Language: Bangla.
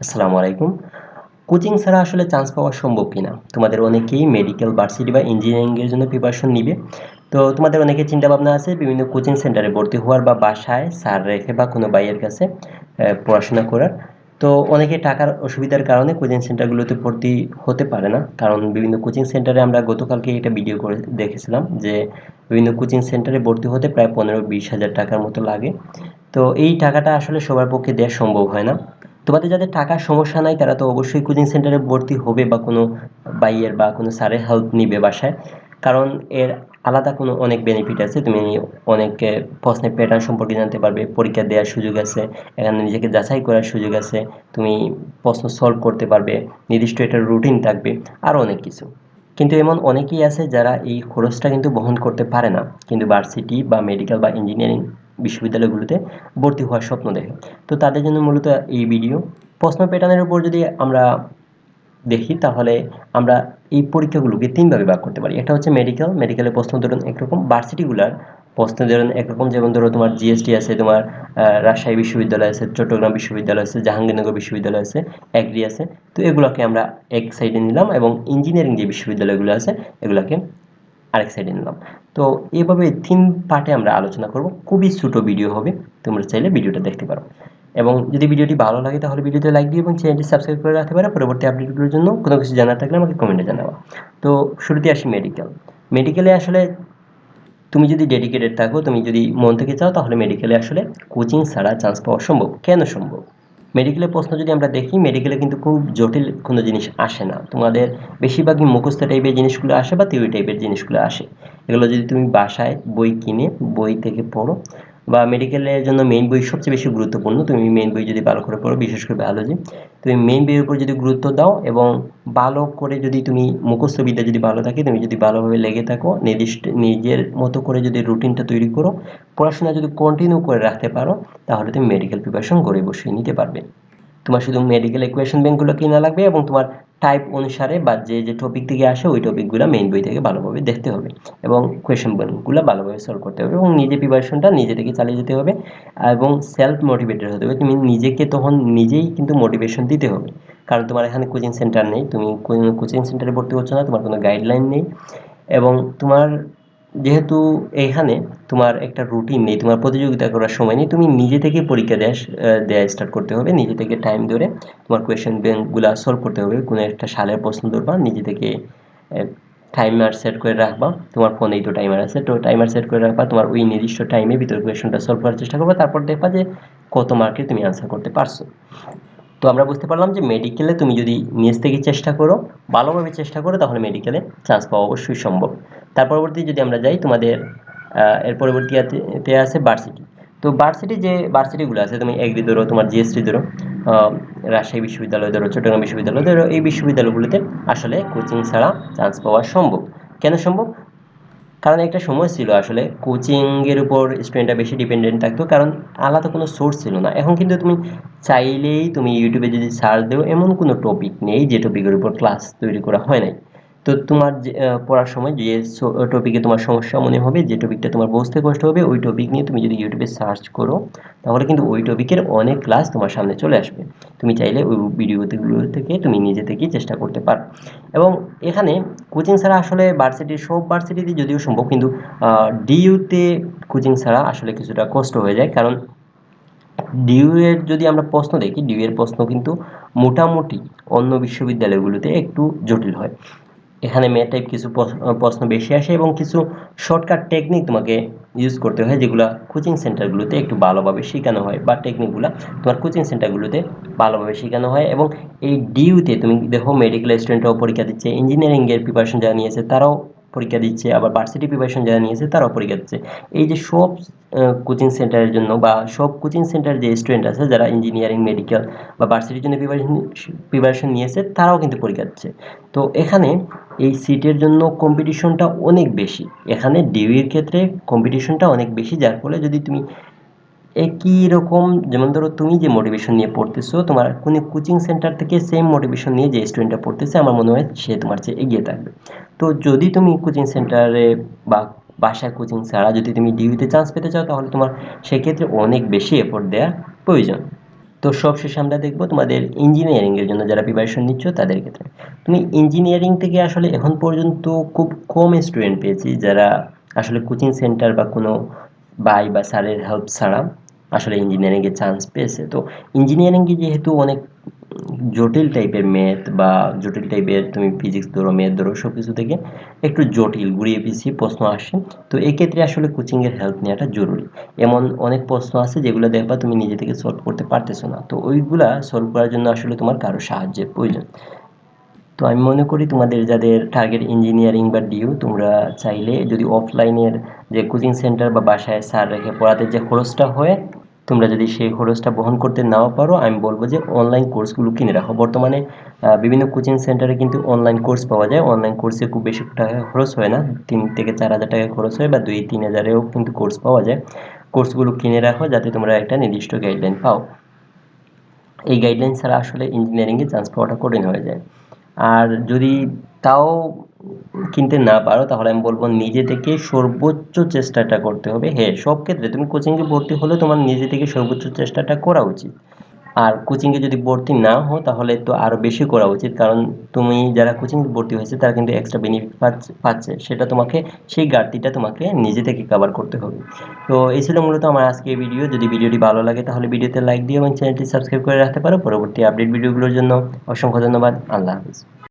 আসসালামু আলাইকুম। কোচিং ছাড়া আসলে চান্স পাওয়া সম্ভব কিনা? তোমাদের অনেকেই মেডিকেল ভার্সিটি বা ইঞ্জিনিয়ারিংয়ের জন্য প্রিপারেশন নিবে। তো তোমাদের অনেকে চিন্তা ভাবনা আছে, বিভিন্ন কোচিং সেন্টারে ভর্তি হওয়ার বা বাসায় স্যার রেখে বা কোনো বাইয়ের কাছে পড়াশোনা করার। তো অনেকে টাকার অসুবিধার কারণে কোচিং সেন্টারগুলোতে ভর্তি হতে পারে না। কারণ বিভিন্ন কোচিং সেন্টারে আমরা গতকালকে এটা ভিডিও করে দেখেছিলাম যে, বিভিন্ন কোচিং সেন্টারে ভর্তি হতে প্রায় পনেরো বিশ হাজার টাকার মতো লাগে। তো এই টাকাটা আসলে সবার পক্ষে দেওয়া সম্ভব হয় না। তোমাদের যাদের টাকার সমস্যা নাই, তারা তো অবশ্যই কোচিং সেন্টারে ভর্তি হবে বা কোনো বাইয়ের বা কোনো স্যারের হেল্প নিবে বাসায়। কারণ এর আলাদা কোনো অনেক বেনিফিট আছে। তুমি অনেক প্রশ্নের প্যাটার্ন সম্পর্কে জানতে পারবে, পরীক্ষা দেওয়ার সুযোগ আছে, এখানে নিজেকে যাচাই করার সুযোগ আছে, তুমি প্রশ্ন সলভ করতে পারবে, নির্দিষ্ট একটা রুটিন থাকবে আরও অনেক কিছু। কিন্তু এমন অনেকেই আছে যারা এই খরচটা কিন্তু বহন করতে পারে না। কিন্তু ভার্সিটি বা মেডিকেল বা ইঞ্জিনিয়ারিং বিশ্ববিদ্যালয়গুলোতে ভর্তি হওয়ার স্বপ্ন দেখে। তো তাদের জন্য মূলত এই ভিডিও প্রশ্ন প্যাটার্নের উপর যদি আমরা দেখি, তাহলে আমরা এই পরীক্ষাগুলোকে তিনভাবে ভাগ করতে পারি। একটা হচ্ছে মেডিকেল মেডিকেলের প্রশ্ন ধরুন একরকম। ভার্সিটিগুলার প্রশ্ন ধরুন একরকম। যেমন ধরো তোমার জিএসটি আছে, তোমার রাজশাহী বিশ্ববিদ্যালয় আছে, চট্টগ্রাম বিশ্ববিদ্যালয় আছে, জাহাঙ্গীরনগর বিশ্ববিদ্যালয় আছে এগ্রি আছে। তো এগুলোকে আমরা এক সাইডে নিলাম এবং ইঞ্জিনিয়ারিং যে বিশ্ববিদ্যালয়গুলো আছে, এগুলোকে আরেক সাইডে নিলাম। তো এভাবে তিন পার্টে আমরা আলোচনা করব। খুবই ছোটো ভিডিও হবে, তোমরা চাইলে ভিডিওটা দেখতে পারো। এবং যদি ভিডিওটি ভালো লাগে, তাহলে ভিডিওতে লাইক দিও এবং চ্যানেলটি সাবস্ক্রাইব করে রাখতে পারো। পরবর্তী আপডেটগুলোর জন্য কোনো কিছু জানার থাকলে আমাকে কমেন্টে জানাবা। তো শুরুতে আসি মেডিকেল মেডিকেলে আসলে তুমি যদি ডেডিকেটেড থাকো, তুমি যদি মন থেকে চাও, তাহলে মেডিকেলে আসলে কোচিং ছাড়া চান্স পাওয়া সম্ভব। কেন সম্ভব? মেডিকেলের প্রশ্ন যদি আমরা দেখি মেডিকেলে কিন্তু খুব জটিল কোনো জিনিস আসে না। তোমাদের বেশিরভাগই মুখস্থ টাইপের জিনিসগুলো আসে বা থিওরি টাইপের জিনিসগুলো আসে। এগুলো যদি তুমি বাসায় বই কিনে, বই থেকে পড়ো বা মেডিকেলের জন্য মেইন বই সবচেয়ে বেশি গুরুত্বপূর্ণ, তুমি মেইন বই যদি ভালো করে পড়ো, বিশেষ করে বায়োলজি তুমি মেইন বইয়ের উপর যদি গুরুত্ব দাও এবং ভালো করে যদি তুমি মুখস্থবিদ্যা যদি ভালো থাকে, তুমি যদি ভালোভাবে লেগে থাকো, নির্দিষ্ট, নিজের মতো করে যদি রুটিনটা তৈরি করো, পড়াশোনা যদি কন্টিনিউ করে রাখতে পারো, তাহলে তুমি মেডিকেল প্রিপারেশন ঘরে বসিয়ে নিতে পারবে। তোমার শুধু মেডিকেল ইকুয়েশন ব্যাঙ্কগুলো কিনা লাগবে এবং তোমার টাইপ অনুসারে বা যে যে টপিক থেকে আসে ওই টপিকগুলো মেইন বই থেকে ভালোভাবে দেখতে হবে এবং কোয়েশন ব্যাঙ্কগুলো ভালোভাবে সলভ করতে হবে এবং নিজে প্রিপারেশনটা নিজে থেকে চালিয়ে যেতে হবে এবং সেলফ মোটিভেটেড হতে হবে। তুমি নিজেকে তখন নিজেই কিন্তু মোটিভেশন দিতে হবে। কারণ তোমার এখানে কোচিং সেন্টার নেই, তুমি কোচিং সেন্টারে ভর্তি হচ্ছ না, তোমার কোনো গাইডলাইন নেই এবং তোমার যেহেতু এখানে তোমার একটা রুটিন নেই, তোমার প্রতিযোগিতা করার সময় নেই, তুমি নিজে থেকে পরীক্ষা দেওয়া দেওয়া স্টার্ট করতে হবে, নিজে থেকে টাইম ধরে তোমার কোয়েশ্চেন ব্যাঙ্কগুলো সলভ করতে হবে, কোনো একটা সালের প্রশ্ন ধরবা, নিজে থেকে টাইমার সেট করে রাখবা, তোমার ফোনেই তো টাইমার আছে, তো টাইমার সেট করে রাখবা, তোমার ওই নির্দিষ্ট টাইমে ভিতরে কোয়েশনটা সলভ করার চেষ্টা করবা, তারপর দেখবা যে কত মার্কে তুমি আনসার করতে পারছ। তো আমরা বুঝতে পারলাম যে মেডিকেলে তুমি যদি নিজ থেকে চেষ্টা করো, ভালোভাবে চেষ্টা করো, তাহলে মেডিকেলে চান্স পাওয়া অবশ্যই সম্ভব। তার পরবর্তী যদি আমরা যাই, তোমাদের এর পরবর্তীতে আছে ভার্সিটি তো ভার্সিটি যে ভার্সিটিগুলো আছে, তুমি এগ্রি ধরো, তোমার জিএসটি ধরো রাজশাহী বিশ্ববিদ্যালয় ধরো, চট্টগ্রাম বিশ্ববিদ্যালয় ধরো, এই বিশ্ববিদ্যালয়গুলোতে আসলে কোচিং ছাড়া চান্স পাওয়া সম্ভব। কেন সম্ভব? কারণ একটা সময় ছিল আসলে কোচিংয়ের উপর স্টুডেন্টরা বেশি ডিপেন্ডেন্ট থাকতো, কারণ আলাদা কোনো সোর্স ছিল না। এখন কিন্তু তুমি চাইলেই তুমি ইউটিউবে যদি সার্চ দেও, এমন কোনো টপিক নেই যে টপিকের উপর ক্লাস তৈরি করা হয় নাই। তো তোমার পড়ার সময় যে টপিকে তোমার সমস্যা মনে হবে, যে টপিকটা তোমার বুঝতে কষ্ট হবে, ওই টপিক নিয়ে তুমি যদি ইউটিউবে সার্চ করো, তাহলে কিন্তু ওই টপিকের অনেক ক্লাস তোমার সামনে চলে আসবে। তুমি চাইলে ওই ভিডিওগুলো থেকে তুমি নিজে থেকেই চেষ্টা করতে পারো। এবং এখানে কোচিং ছাড়া আসলে ভার্সিটির সব ভার্সিটিতে যদিও সম্ভব, কিন্তু ডিইউতে কোচিং ছাড়া আসলে কিছুটা কষ্ট হয়ে যায়। কারণ ডিউ এর যদি আমরা প্রশ্ন দেখি ডিউ এর প্রশ্ন কিন্তু মোটামুটি অন্য বিশ্ববিদ্যালয়গুলোতে একটু জটিল হয়। এখানে মেয়ে টাইপ কিছু প্রশ্ন বেশি আসে এবং কিছু শর্টকাট টেকনিক তোমাকে ইউজ করতে হয়, যেগুলো কোচিং সেন্টারগুলোতে একটু ভালোভাবে শেখানো হয় বা টেকনিকগুলো তোমার কোচিং সেন্টারগুলোতে ভালোভাবে শেখানো হয় এবং এই ডিউতে তুমি দেখো মেডিকেল স্টুডেন্টরাও পরীক্ষা দিচ্ছে ইঞ্জিনিয়ারিংয়ের প্রিপারেশন যারা নিয়েছে তারাও পরীক্ষা দিচ্ছে, আবার ভার্সিটি প্রিপারেশন যারা নিয়েছে তারাও পরীক্ষা দিচ্ছে। এই যে সব কোচিং সেন্টারের জন্য বা সব কোচিং সেন্টার যে স্টুডেন্ট আছে, যারা ইঞ্জিনিয়ারিং মেডিকেল বা ভার্সিটির জন্য প্রিপারেশন প্রিপারেশন নিয়েছে, তারাও কিন্তু পরীক্ষা দিচ্ছে। তো এখানে এই সিটের জন্য কম্পিটিশনটা অনেক বেশি। এখানে ডিউইর ক্ষেত্রে কম্পিটিশনটা অনেক বেশি, যার ফলে যদি তুমি একই রকম, যেমন ধরো তুমি যে মোটিভেশন নিয়ে পড়তেছো, তোমার কোনো কোচিং সেন্টার থেকে সেম মোটিভেশন নিয়ে যে স্টুডেন্টটা পড়তেছে, আমার মনে হয় সে তোমার চেয়ে এগিয়ে থাকবে। তো যদি তুমি কোচিং সেন্টারে বা বাসায় কোচিং ছাড়া যদি তুমি ডিউতে চান্স পেতে চাও, তাহলে তোমার সেক্ষেত্রে অনেক বেশি এফোর্ট দেওয়া প্রয়োজন। তো সবশেষে আমরা দেখব তোমাদের ইঞ্জিনিয়ারিংয়ের জন্য যারা প্রিপারেশন নিচ্ছ তাদের ক্ষেত্রে। তুমি ইঞ্জিনিয়ারিং থেকে আসলে এখন পর্যন্ত খুব কম স্টুডেন্ট পেয়েছি যারা আসলে কোচিং সেন্টার বা কোনো বাই বা স্যারের হেল্প ছাড়া আসলে ইঞ্জিনিয়ারিংয়ে চান্স পেয়েছে। তো ইঞ্জিনিয়ারিংয়ে যেহেতু অনেক জটিল টাইপের ম্যাথ বা জটিল টাইপের তুমি ফিজিক্স ধরো ম্যাথ ধরো সব কিছু থেকে একটু জটিল ঘুরিয়ে পিছিয়ে প্রশ্ন আসে। তো এক্ষেত্রে আসলে কোচিংয়ের হেল্প নেওয়াটা জরুরি। এমন অনেক প্রশ্ন আছে যেগুলো দেখবা তুমি নিজে থেকে সলভ করতে পারতেছো না। তো ওইগুলা সলভ করার জন্য আসলে তোমার কারও সাহায্যের প্রয়োজন। তো আমি মনে করি তোমাদের যাদের টার্গেট ইঞ্জিনিয়ারিং বা ডিউ তোমরা চাইলে যদি অফলাইনের যে কোচিং সেন্টার বা বাসায় স্যার রেখে পড়াতে যে খরচটা হয় তোমরা যদি সেই খরচটা বহন করতে নাও পারো, আমি বলব যে অনলাইন কোর্সগুলো কিনে রাখো। বর্তমানে বিভিন্ন কোচিং সেন্টারে কিন্তু অনলাইন কোর্স পাওয়া যায়। অনলাইন কোর্সে খুব বেশি টাকা খরচ হয় না। তিন থেকে চার হাজার টাকা খরচ হয় বা দুই, তিন হাজারেও কিন্তু কোর্স পাওয়া যায়। কোর্সগুলো কিনে রাখো যাতে তোমরা একটা নির্দিষ্ট গাইডলাইন পাও। এই গাইডলাইন ছাড়া আসলে ইঞ্জিনিয়ারিংয়ে চান্স পাওয়াটা কঠিন হয়ে যায়। আর যদি তাও কিনতে না পারো, তাহলে আমি বলব নিজে থেকে সর্বোচ্চ চেষ্টাটা করতে হবে। হ্যাঁ সব ক্ষেত্রে তুমি কোচিংয়ে ভর্তি হলে তোমার নিজে থেকে সর্বোচ্চ চেষ্টাটা করা উচিত। আর কোচিংয়ে যদি ভর্তি না হও, তাহলে তো আরও বেশি করা উচিত। কারণ তুমি যারা কোচিং ভর্তি হয়েছে, তারা কিন্তু এক্সট্রা বেনিফিট পাচ্ছে সেটা তোমাকে, সেই ঘাটতিটা তোমাকে নিজে থেকে কভার করতে হবে। তো এই ছিল মূলত আমার আজকে ভিডিও যদি ভিডিওটি ভালো লাগে, তাহলে ভিডিওতে লাইক দিয়ে এবং চ্যানেলটি সাবস্ক্রাইব করে রাখতে পারো। পরবর্তী আপডেট ভিডিওগুলোর জন্য অসংখ্য ধন্যবাদ। আল্লাহ হাফিজ।